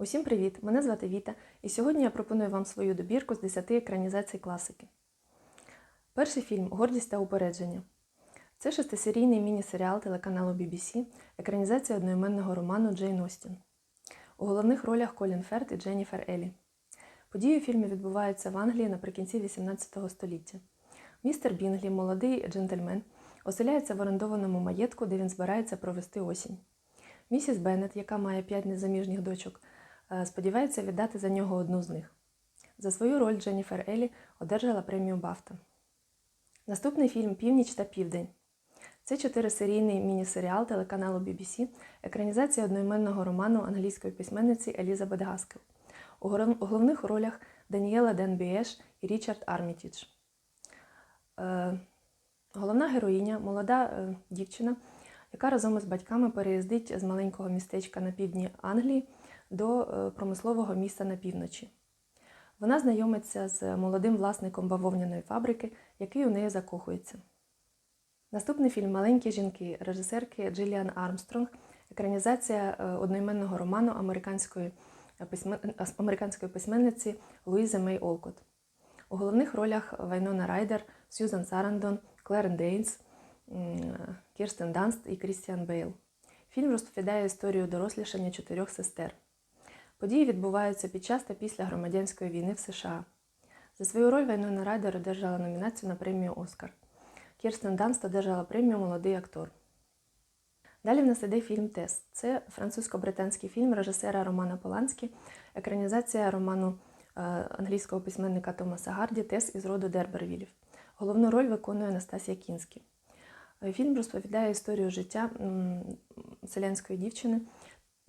Усім привіт! Мене звати Віта, і сьогодні я пропоную вам свою добірку з 10 екранізацій класики. Перший фільм Гордість та упередження. Це шестисерійний міні-серіал телеканалу BBC, екранізація одноіменного роману Джейн Остін. У головних ролях Колін Ферт і Дженніфер Елі. Події у фільмі відбуваються в Англії наприкінці XVIII століття. Містер Бінглі, молодий джентльмен, оселяється в орендованому маєтку, де він збирається провести осінь. Місіс Беннет, яка має п'ять незаміжніх дочок, сподівається віддати за нього одну з них. За свою роль Дженніфер Елі одержала премію Бафта. Наступний фільм Північ та Південь. Це чотирисерійний міні-серіал телеканалу BBC, екранізація одноіменного роману англійської письменниці Елізабет Гаскел. У головних ролях Даніела Денбіеш і Річард Армітідж. Е, Головна героїня молода е, дівчина, яка разом із батьками переїздить з маленького містечка на півдні Англії до е, промислового міста на півночі. Вона знайомиться з молодим власником бавовняної фабрики, який у неї закохується. Наступний фільм Маленькі жінки режисерки Джиліан Армстронг, екранізація е, одноіменного роману американської, е, американської письменниці Луїзи Мей Олкот. У головних ролях Вайнона Райдер, Сьюзан Сарандон, Клер Дейнс, Кірстен Данст і Крістіан Бейл. Фільм розповідає історію дорослішання чотирьох сестер. Події відбуваються під час та після громадянської війни в США. За свою роль Вайнона Райдер одержала номінацію на премію Оскар. Кірстен Данст одержала премію Молодий актор. Далі в нас іде фільм Тес. Це французько-британський фільм режисера Романа Поланські, екранізація роману е, англійського письменника Томаса Гарді Тес із роду Дербервілів. Головну роль виконує Анастасія Кінський. Е, Фільм розповідає історію життя селянської дівчини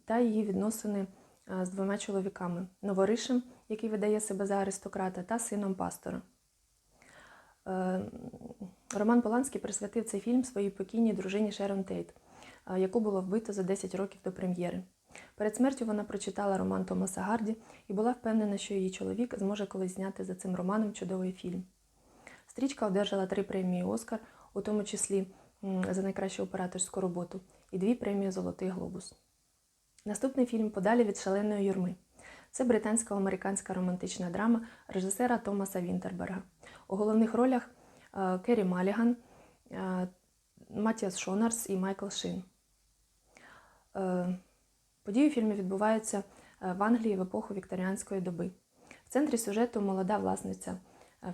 та її відносини з двома чоловіками: Новоришем, який видає себе за аристократа, та сином пастора. Е, Роман Поланський присвятив цей фільм своїй покійній дружині Шерон Тейт, е, яку було вбито за 10 років до прем'єри. Перед смертю вона прочитала роман Томаса Гарді і була впевнена, що її чоловік зможе колись зняти за цим романом чудовий фільм. Стрічка одержала три премії Оскар, у тому числі за найкращу операторську роботу, і дві премії Золотий глобус. Наступний фільм Подалі від шаленої юрми. Це британсько-американська романтична драма режисера Томаса Вінтерберга. У головних ролях е, Керрі Маліган, е, Матіас Шонарс і Майкл Шин. Е, Події у фільмі відбуваються в Англії в епоху вікторіанської доби. В центрі сюжету молода власниця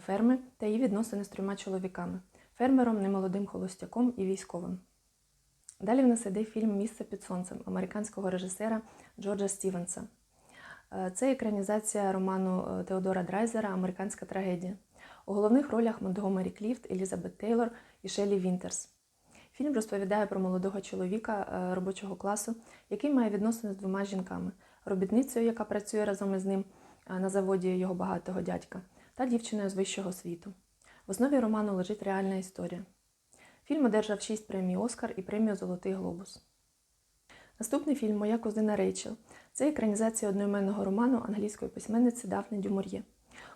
ферми та її відносини з трьома чоловіками фермером, немолодим холостяком і військовим. Далі в нас іде фільм Місце під сонцем американського режисера Джорджа Стівенса. Е, Це екранізація роману е, Теодора Драйзера Американська трагедія. У головних ролях Монтгомері Кліфт, Елізабет Тейлор і Шелі Вінтерс. Фільм розповідає про молодого чоловіка е, робочого класу, який має відносини з двома жінками: робітницею, яка працює разом із ним на заводі його багатого дядька, та дівчиною з вищого світу. В основі роману лежить реальна історія. Фільм одержав 6 премій Оскар і премію Золотий глобус. Наступний фільм Моя кузина Рейчел. Це екранізація одноіменного роману англійської письменниці Дафни Дюмор'є.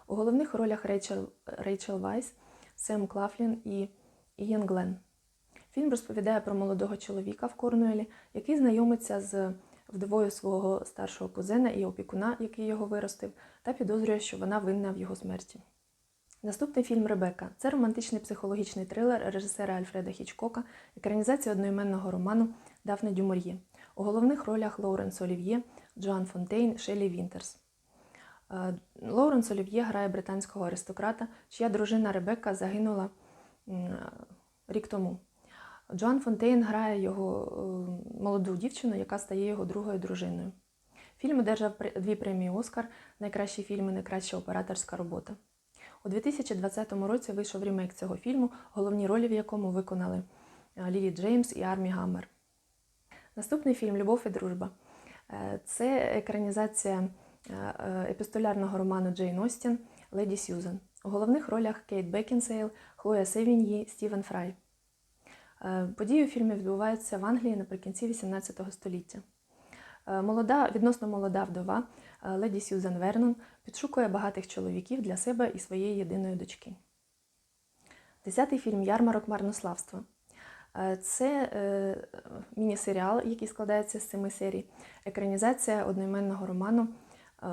У головних ролях Рейчел, Рейчел Вайс, Сем Клафлін і Ієн Глен. Фільм розповідає про молодого чоловіка в Корнуелі, який знайомиться з вдовою свого старшого кузена і опікуна, який його виростив, та підозрює, що вона винна в його смерті. Наступний фільм Ребека це романтичний психологічний трилер режисера Альфреда Хічкока, екранізація одноіменного роману Дафне Дюмор'є. У головних ролях Лоуренс Олів'є, Джоан Фонтейн, Шелі Вінтерс. Е, Лоуренс Олів'є грає британського аристократа, чия дружина Ребекка загинула рік тому. Джоан Фонтейн грає його е, молоду дівчину, яка стає його другою дружиною. Фільм одержав дві премії Оскар, найкращий фільм і найкраща операторська робота. У 2020 році вийшов ремейк цього фільму, головні ролі в якому виконали е, Лілі Джеймс і Армі Гаммер. Наступний фільм Любов і дружба. Е, Це екранізація е, епістолярного роману Джейн Остін Леді Сьюзен. У головних ролях Кейт Бекінсейл, Хлоя Севіньї, Стівен Фрай. Події у фільмі відбуваються в Англії наприкінці XVIII століття. Е, Молода, відносно молода вдова е, леді Сьюзен Вернон підшукує багатих чоловіків для себе і своєї єдиної дочки. Десятий фільм Ярмарок марнославства. Е, Це е, міні-серіал, який складається з семи серій, екранізація одноіменного роману е,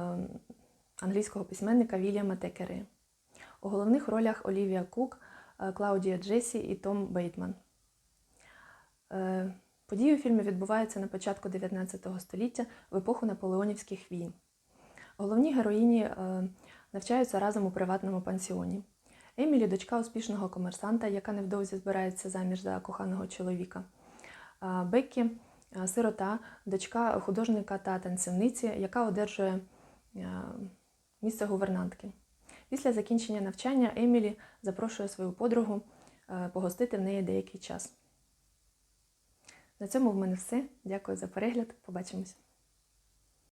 англійського письменника Вільяма Текери. У головних ролях Олівія Кук, Клаудія Джесі і Том Бейтман. Е, Події у фільмі відбуваються на початку 19 століття в епоху наполеонівських війн. Головні героїні е, навчаються разом у приватному пансіоні. Емілі дочка успішного комерсанта, яка невдовзі збирається заміж за коханого чоловіка. Беккі е, сирота, дочка художника та танцівниці, яка одержує е, місце гувернантки. Після закінчення навчання Емілі запрошує свою подругу погостити в неї деякий час. На цьому в мене все. Дякую за перегляд. Побачимось.